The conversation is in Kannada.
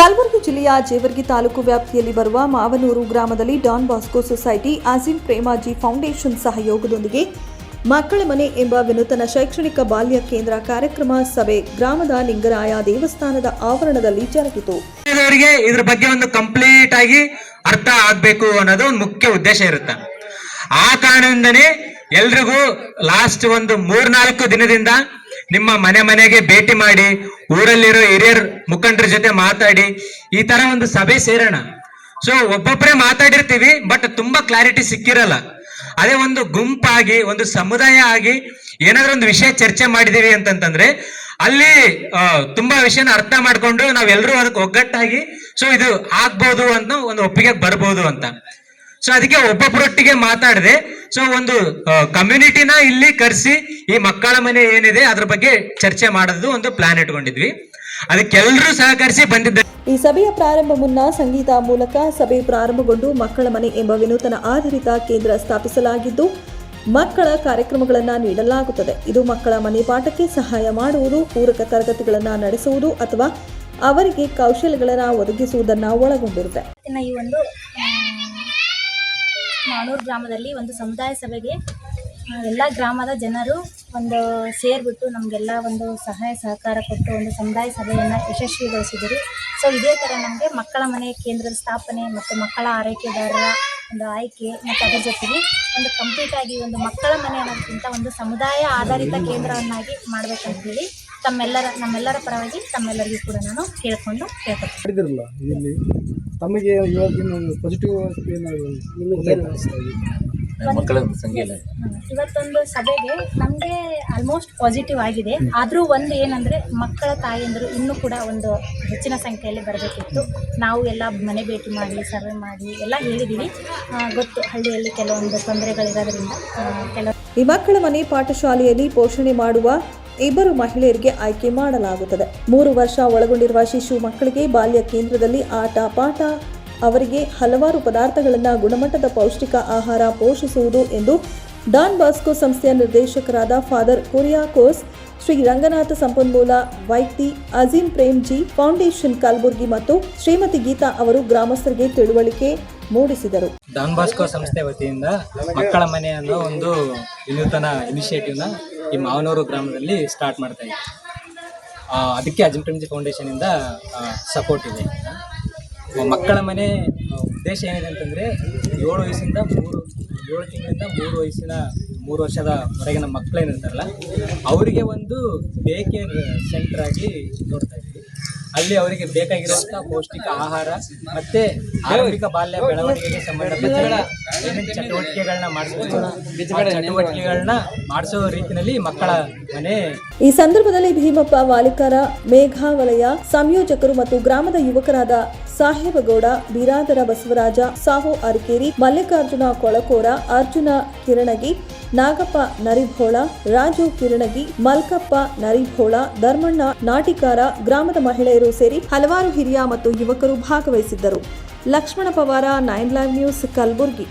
ಕಲಬುರಗಿ ಜಿಲ್ಲೆಯ ಜೇವರ್ಗಿ ತಾಲೂಕು ವ್ಯಾಪ್ತಿಯಲ್ಲಿ ಬರುವ ಮಾವನೂರು ಗ್ರಾಮದಲ್ಲಿ Don Bosco society Azim Premji foundation ಸಹಯೋಗದೊಂದಿಗೆ ಮಕ್ಕಳ ಮನೆ ಎಂಬ ವಿನೂತನ ಶೈಕ್ಷಣಿಕ ಬಾಲ್ಯ ಕೇಂದ್ರ ಕಾರ್ಯಕ್ರಮ ಸಭೆ ಗ್ರಾಮದ ಲಿಂಗರಾಯ ದೇವಸ್ಥಾನದ ಆವರಣದಲ್ಲಿ ಜರುಗಿತು. ಅವರಿಗೆ ಇದ್ರ ಬಗ್ಗೆ ಒಂದು ಕಂಪ್ಲೀಟ್ ಆಗಿ ಅರ್ಥ ಆಗ್ಬೇಕು ಅನ್ನೋದು ಒಂದು ಮುಖ್ಯ ಉದ್ದೇಶ ಇರುತ್ತೆ. ಆ ಕಾರಣದಿಂದನೇ ಎಲ್ರಿಗೂ ಲಾಸ್ಟ್ ಒಂದು ಮೂರ್ನಾಲ್ಕು ದಿನದಿಂದ ನಿಮ್ಮ ಮನೆ ಮನೆಗೆ ಭೇಟಿ ಮಾಡಿ, ಊರಲ್ಲಿರೋ ಹಿರಿಯರ್ ಮುಖಂಡರ ಜೊತೆ ಮಾತಾಡಿ, ಈ ತರ ಒಂದು ಸಭೆ ಸೇರೋಣ. ಸೊ ಒಬ್ಬೊಬ್ಬರೇ ಮಾತಾಡಿರ್ತೀವಿ ಬಟ್ ತುಂಬಾ ಕ್ಲಾರಿಟಿ ಸಿಕ್ಕಿರಲ್ಲ. ಅದೇ ಒಂದು ಗುಂಪಾಗಿ, ಒಂದು ಸಮುದಾಯ ಆಗಿ ಏನಾದ್ರೂ ಒಂದು ವಿಷಯ ಚರ್ಚೆ ಮಾಡಿದೀವಿ ಅಂತಂತಂದ್ರೆ, ಅಲ್ಲಿ ತುಂಬಾ ವಿಷಯನ ಅರ್ಥ ಮಾಡ್ಕೊಂಡು ನಾವೆಲ್ಲರೂ ಅದಕ್ಕೆ ಒಗ್ಗಟ್ಟಾಗಿ ಸೊ ಇದು ಆಗ್ಬೋದು ಅಂತ ಒಂದು ಒಪ್ಪಿಗೆ ಬರ್ಬೋದು ಅಂತ. ಸೊ ಅದಕ್ಕೆ ಒಬ್ಬೊಬ್ಬರೊಟ್ಟಿಗೆ ಮಾತಾಡಿದೆ. ಸೊ ಒಂದು ಕಮ್ಯುನಿಟಿನ ಇಲ್ಲಿ ಕರೆಸಿ ಈ ಮಕ್ಕಳ ಮನೆ ಏನಿದೆ ಅದ್ರ ಬಗ್ಗೆ ಚರ್ಚೆ ಮಾಡೋದು ಒಂದು ಪ್ಲಾನ್ ಇಟ್ಕೊಂಡಿದ್ವಿ. ಅದಕ್ಕೆಲ್ಲರೂ ಸಹಕರಿಸಿ ಬಂದಿದ್ದಾರೆ ಈ ಸಭೆಯ ಪ್ರಾರಂಭ ಮುನ್ನ ಸಂಗೀತ ಮೂಲಕ ಸಭೆ ಪ್ರಾರಂಭಗೊಂಡು ಮಕ್ಕಳ ಮನೆ ಎಂಬ ವಿನೂತನ ಆಧಾರಿತ ಕೇಂದ್ರ ಸ್ಥಾಪಿಸಲಾಗಿದ್ದು ಮಕ್ಕಳ ಕಾರ್ಯಕ್ರಮಗಳನ್ನು ನೀಡಲಾಗುತ್ತದೆ. ಇದು ಮಕ್ಕಳ ಮನೆ ಪಾಠಕ್ಕೆ ಸಹಾಯ ಮಾಡುವುದು ಪೂರಕ ತರಗತಿಗಳನ್ನು ನಡೆಸುವುದು ಅಥವಾ ಅವರಿಗೆ ಕೌಶಲ್ಯಗಳನ್ನು ಒದಗಿಸುವುದನ್ನು ಒಳಗೊಂಡಿರುತ್ತೆ. ಈ ಒಂದು ಮಾಣೂರು ಗ್ರಾಮದಲ್ಲಿ ಒಂದು ಸಮುದಾಯ ಸಭೆಗೆ ಎಲ್ಲ ಗ್ರಾಮದ ಜನರು ಒಂದು ಸೇರಿಬಿಟ್ಟು ನಮಗೆಲ್ಲ ಒಂದು ಸಹಾಯ ಸಹಕಾರ ಕೊಟ್ಟು ಒಂದು ಸಮುದಾಯ ಸಭೆಯನ್ನು ಯಶಸ್ವಿಗೊಳಿಸಿದರು. ಸೊ ಇದೇ ಥರ ನಮಗೆ ಮಕ್ಕಳ ಮನೆ ಕೇಂದ್ರದ ಸ್ಥಾಪನೆ ಮತ್ತು ಮಕ್ಕಳ ಆರೈಕೆದಾರರ ಒಂದು ಆಯ್ಕೆ ಮತ್ತು ಅದರ ಜೊತೆಗೆ ಒಂದು ಕಂಪ್ಲೀಟ್ ಆಗಿ ಒಂದು ಮಕ್ಕಳ ಮನೆ ಅನ್ನೋದಕ್ಕಿಂತ ಒಂದು ಸಮುದಾಯ ಆಧಾರಿತ ಕೇಂದ್ರವನ್ನಾಗಿ ಮಾಡಬೇಕಂತ ಹೇಳಿ ತಮ್ಮೆಲ್ಲರ ನಮ್ಮೆಲ್ಲರ ಪರವಾಗಿ ತಮ್ಮೆಲ್ಲರಿಗೂ ಕೂಡ ನಾನು ಕೇಳಿಕೊಂಡು ಕೇಳ್ಕೊತೀನಿ ಮಾಡಿದಿರಲ್ಲ ಇಲ್ಲಿ? ತಮಗೆ ಪಾಸಿಟಿವ್ ಮಕ್ಕಳ ಸಂಖ್ಯೆ ಇಲ್ಲ ಇವತ್ತೊಂದು ಸಭೆಗೆ ನಮಗೆ ಆಲ್ಮೋಸ್ಟ್ ಪಾಸಿಟಿವ್ ಆಗಿದೆ. ಆದರೂ ಒಂದು ಏನಂದರೆ ಮಕ್ಕಳ ತಾಯಿಯಂದರು ಇನ್ನೂ ಕೂಡ ಒಂದು ಹೆಚ್ಚಿನ ಸಂಖ್ಯೆಯಲ್ಲಿ ಬರಬೇಕಿತ್ತು. ನಾವು ಎಲ್ಲ ಮನೆ ಭೇಟಿ ಮಾಡಿ ಸರ್ವೆ ಮಾಡಿ ಎಲ್ಲ ಹೇಳಿದ್ದೀವಿ ಗೊತ್ತು ಹಳ್ಳಿಯಲ್ಲಿ ಕೆಲವೊಂದು ತೊಂದರೆಗಳಿರೋದ್ರಿಂದ ಕೆಲ ಕೆಲವು ಈ ಮಕ್ಕಳ ಮನೆ ಪಾಠಶಾಲೆಯಲ್ಲಿ ಪೋಷಣೆ ಮಾಡುವ ಇಬ್ಬರು ಮಹಿಳೆಯರಿಗೆ ಆಯ್ಕೆ ಮಾಡಲಾಗುತ್ತದೆ. ಮೂರು ವರ್ಷ ಒಳಗೊಂಡಿರುವ ಶಿಶು ಮಕ್ಕಳಿಗೆ ಬಾಲ್ಯ ಕೇಂದ್ರದಲ್ಲಿ ಆಟ, ಪಾಠ, ಅವರಿಗೆ ಹಲವಾರು ಪದಾರ್ಥಗಳನ್ನು ಗುಣಮಟ್ಟದ ಪೌಷ್ಟಿಕ ಆಹಾರ ಪೋಷಿಸುವುದು ಎಂದು ಡಾನ್ ಬಾಸ್ಕೋ ಸಂಸ್ಥೆಯ ನಿರ್ದೇಶಕರಾದ ಫಾದರ್ ಕೊರಿಯಾಕೋಸ್ ಶ್ರೀ ರಂಗನಾಥ ಸಂಪನ್ಮೂಲ, ವೈಕ್ತಿ ಅಜೀಂ ಪ್ರೇಮ್ಜಿ, ಫೌಂಡೇಶನ್ ಕಲಬುರ್ಗಿ ಮತ್ತು ಶ್ರೀಮತಿ ಗೀತಾ ಅವರು ಗ್ರಾಮಸ್ಥರಿಗೆ ತಿಳುವಳಿಕೆ ಮೂಡಿಸಿದರು. ಡಾನ್ ಬಾಸ್ಕೋ ಸಂಸ್ಥೆ ವತಿಯಿಂದ ಮಕ್ಕಳ ಮನೆ ಅನ್ನೋ ಒಂದು ವಿನೂತನ ಇನಿಷಿಯೇಟಿವ್ನ ಈ ಮಾವನೂರು ಗ್ರಾಮದಲ್ಲಿ ಸ್ಟಾರ್ಟ್ ಮಾಡ್ತಾ ಇದ್ದೀವಿ ಅದಕ್ಕೆ ಅಜಿಂಪ್ರಮ್ಜಿ ಫೌಂಡೇಶನಿಂದ ಸಪೋರ್ಟ್ ಇದೆ. ಮಕ್ಕಳ ಮನೆ ಉದ್ದೇಶ ಏನಿದೆ ಅಂತಂದರೆ ಏಳು ವಯಸ್ಸಿಂದ ಮೂರು, ಏಳು ತಿಂಗಳಿಂದ ಮೂರು ವಯಸ್ಸಿನ, ಮೂರು ವರ್ಷದ ಹೊರಗಿನ ಮಕ್ಕಳೇನಿರ್ತಾರಲ್ಲ ಅವರಿಗೆ ಒಂದು ಡೇ ಕೇರ್ ಸೆಂಟ್ರಾಗಿ ನೋಡ್ತಾ ಇದ್ದೀವಿ ಅಲ್ಲಿ ಅವರಿಗೆ ಬೇಕಾಗಿರುವಂತಹ ಪೌಷ್ಟಿಕ ಆಹಾರ ಮತ್ತೆ ಆರಂಭಿಕ ಬಾಲ್ಯ ಬೆಳವಣಿಗೆಗೆ ಸಂಬಂಧಪಟ್ಟ ಚಟುವಟಿಕೆಗಳನ್ನ ಮಾಡಿಸೋದು. ಚಟುವಟಿಕೆಗಳನ್ನ ಮಾಡಿಸೋ ರೀತಿಯಲ್ಲಿ ಮಕ್ಕಳ ಮನೆ. ಈ ಸಂದರ್ಭದಲ್ಲಿ ಭೀಮಪ್ಪ ವಾಲಿಕರ ಮೇಘಾವಲಯ ಸಂಯೋಜಕರು ಮತ್ತು ಗ್ರಾಮದ ಯುವಕರಾದ ಸಾಹೇಬಗೌಡ, ಬಿರಾದರ ಬಸವರಾಜ, ಸಾಹು ಅರಿಕೇರಿ, ಮಲ್ಲಿಕಾರ್ಜುನ ಕೊಳಕೋರ, ಅರ್ಜುನ ಕಿರಣಗಿ, ನಾಗಪ್ಪ ನರಿಭೋಳ, ರಾಜು ಕಿರಣಗಿ, ಮಲ್ಕಪ್ಪ ನರಿಭೋಳ, ಧರ್ಮಣ್ಣ ನಾಟಿಕಾರ ಗ್ರಾಮದ ಮಹಿಳೆಯರು ಸೇರಿ ಹಲವಾರು ಹಿರಿಯ ಮತ್ತು ಯುವಕರು ಭಾಗವಹಿಸಿದ್ದರು. Lakshmana Pawar, nine live news, Kalaburagi.